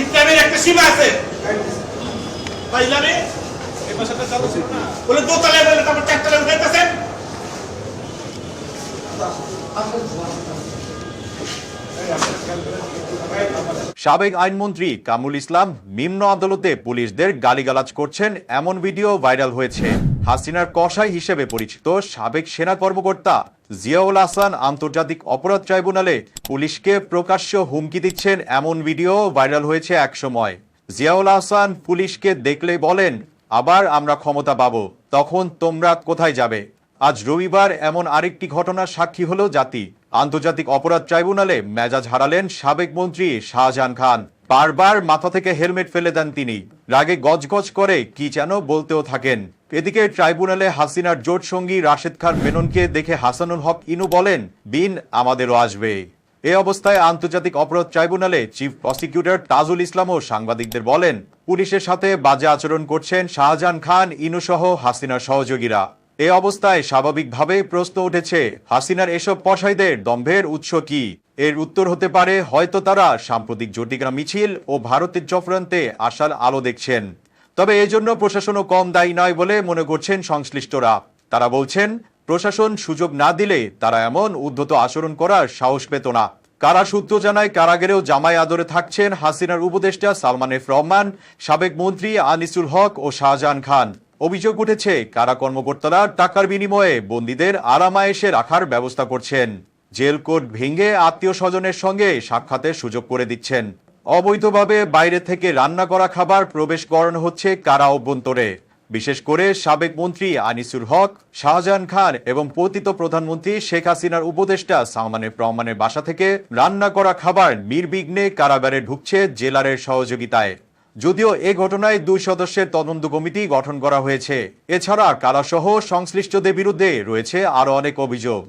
ইসলামের একটা সীমা আছে। সাবেক আইনমন্ত্রী কামুল ইসলাম নিম্ন আদালতে পুলিশদের গালিগালাজ করছেন, এমন ভিডিও ভাইরাল হয়েছে। হাসিনার কসাই হিসেবে পরিচিত সাবেক সেনা কর্মকর্তা জিয়াউল হাসান আন্তর্জাতিক অপরাধ ট্রাইব্যুনালে পুলিশকে প্রকাশ্য হুমকি দিচ্ছেন এমন ভিডিও ভাইরাল হয়েছে একসময়। জিয়াউল হাসান পুলিশকে দেখলে বলেন, আবার আমরা ক্ষমতা পাব, তখন তোমরা কোথায় যাবে? আজ রবিবার এমন আরেকটি ঘটনার সাক্ষী হলো জাতি। আন্তর্জাতিক অপরাধ ট্রাইব্যুনালে মেজাজ হারালেন সাবেক মন্ত্রী শাহজাহান খান। বারবার মাথা থেকে হেলমেট ফেলে দেন তিনি। রাগে গজগজ করে কি যেন বলতেও থাকেন। এদিকে ট্রাইব্যুনালে হাসিনার জোট সঙ্গী রাশেদ খান মেননকে দেখে হাসানুল হক ইনু বলেন, বিন আমাদেরও আসবে। এ অবস্থায় আন্তর্জাতিক অপরাধ ট্রাইব্যুনালে চিফ প্রসিকিউটর তাজুল ইসলামও সাংবাদিকদের বলেন, পুলিশের সাথে বাজে আচরণ করছেন শাহজাহান খান, ইনুসহ হাসিনার সহযোগীরা। এ অবস্থায় স্বাভাবিকভাবে প্রশ্ন উঠেছে, হাসিনার এসব পশাইদের দম্ভের উৎস কি? এর উত্তর হতে পারে, হয়তো তারা সাম্প্রতিক জটিগ্রাম মিছিল ও ভারতের চক্রান্তে আশার আলো দেখছেন। তবে এজন্য প্রশাসনও কম দায়ী নয় বলে মনে করছেন সংশ্লিষ্টরা। তারা বলছেন, প্রশাসন সুযোগ না দিলে তারা এমন উদ্ধত আচরণ করার সাহস পেত না। কারা সূত্র জানায়, কারাগারেও জামাই আদরে থাকছেন হাসিনার উপদেষ্টা সালমান এফ রহমান, সাবেক মন্ত্রী আনিসুল হক ও শাহজাহান খান। অভিযোগ উঠেছে, কারা কর্মকর্তারা টাকার বিনিময়ে বন্দীদের আরামায়েশে রাখার ব্যবস্থা করছেন। জেল কোড ভেঙে আত্মীয় স্বজনের সঙ্গে সাক্ষাতের সুযোগ করে দিচ্ছেন। অবৈধভাবে বাইরে থেকে রান্না করা খাবার প্রবেশ করানো হচ্ছে কারা অভ্যন্তরে। বিশেষ করে সাবেক মন্ত্রী আনিসুল হক, শাহজাহান খান এবং পতিত প্রধানমন্ত্রী শেখ হাসিনার উপদেষ্টা সালমানের রহমানের বাসা থেকে রান্না করা খাবার নির্বিঘ্নে কারাগারে ঢুকছে জেলারের সহযোগিতায়। যদিও এ ঘটনায় দুই সদস্যের তদন্ত কমিটি গঠন করা হয়েছে। এছাড়া কারাসহ সংশ্লিষ্টদের বিরুদ্ধে রয়েছে আরও অনেক অভিযোগ।